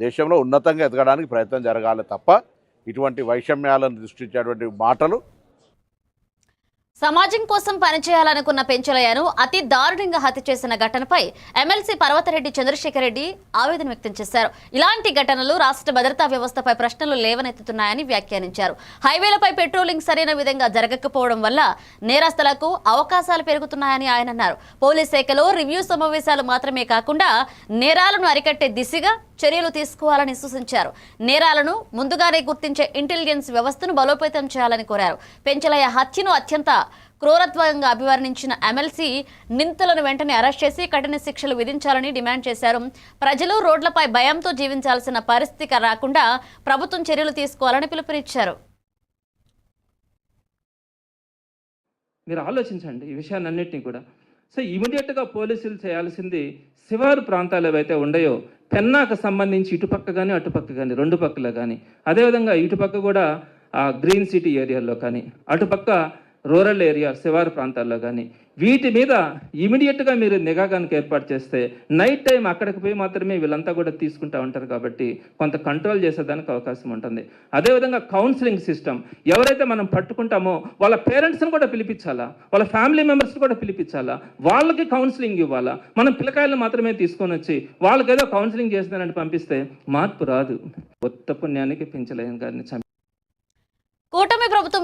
దేశంలో ఉన్నతంగా ఎదగడానికి ప్రయత్నం జరగాలి తప్ప ఇటువంటి వైషమ్యాలను సృష్టించేటువంటి మాటలు సమాజం కోసం పనిచేయాలనుకున్న పెంచలయ్యను అతి దారుణంగా హత్య చేసిన ఘటనపై ఎమ్మెల్సీ పర్వతరెడ్డి చంద్రశేఖర్ రెడ్డి ఆవేదన వ్యక్తం చేశారు. ఇలాంటి ఘటనలు రాష్ట్ర భద్రతా వ్యవస్థపై ప్రశ్నలు లేవనెత్తుతున్నాయని వ్యాఖ్యానించారు. హైవేలపై పెట్రోలింగ్ సరైన విధంగా జరగకపోవడం వల్ల నేరస్తులకు అవకాశాలు పెరుగుతున్నాయని ఆయన అన్నారు. పోలీస్ శాఖలో రివ్యూ సమావేశాలు మాత్రమే కాకుండా నేరాలను అరికట్టే దిశగా చర్యలు తీసుకోవాలని సూచించారు. నేరాలను ముందుగానే గుర్తించే ఇంటెలిజెన్స్ వ్యవస్థను బలోపేతం చేయాలని కోరారు. పెంచలయ్య హత్యను అత్యంత క్రూరత్వంగా అభివర్ణించిన ఎమ్మెల్సీ నిందితులను వెంటనే అరెస్ట్ చేసి కఠిన శిక్షలు విధించాలని డిమాండ్ చేశారు. ప్రజలు రోడ్లపై భయంతో జీవించాల్సిన పరిస్థితి రాకుండా ప్రభుత్వం చర్యలు తీసుకోవాలని పిలుపునిచ్చారు. మీరు ఆలోచించండి ఈ విషయాలన్నింటినీ కూడా. సో ఇమీడియట్గా పోలీసులు చేయాల్సింది శివారు ప్రాంతాలు ఏవైతే ఉన్నాయో పెన్నాకు సంబంధించి ఇటుపక్క కానీ అటుపక్క కానీ రెండు పక్కల కానీ అదేవిధంగా ఇటుపక్క కూడా ఆ గ్రీన్ సిటీ ఏరియాలో కానీ అటుపక్క రూరల్ ఏరియా శివారు ప్రాంతాల్లో కానీ వీటి మీద ఇమీడియట్గా మీరు నిఘా కనుక ఏర్పాటు చేస్తే నైట్ టైం అక్కడికి పోయి మాత్రమే వీళ్ళంతా కూడా తీసుకుంటా ఉంటారు కాబట్టి కొంత కంట్రోల్ చేసేదానికి అవకాశం ఉంటుంది. అదేవిధంగా కౌన్సిలింగ్ సిస్టమ్. ఎవరైతే మనం పట్టుకుంటామో వాళ్ళ పేరెంట్స్ని కూడా పిలిపించాలా? వాళ్ళ ఫ్యామిలీ మెంబర్స్ని కూడా పిలిపించాలా? వాళ్ళకి కౌన్సిలింగ్ ఇవ్వాలా? మనం పిల్లకాయలను మాత్రమే తీసుకొని వచ్చి వాళ్ళకి ఏదో కౌన్సిలింగ్ చేస్తానని పంపిస్తే మార్పు రాదు. కొత్త పుణ్యానికి పెంచలేని గారిని చంపి కూటమి ప్రభుత్వం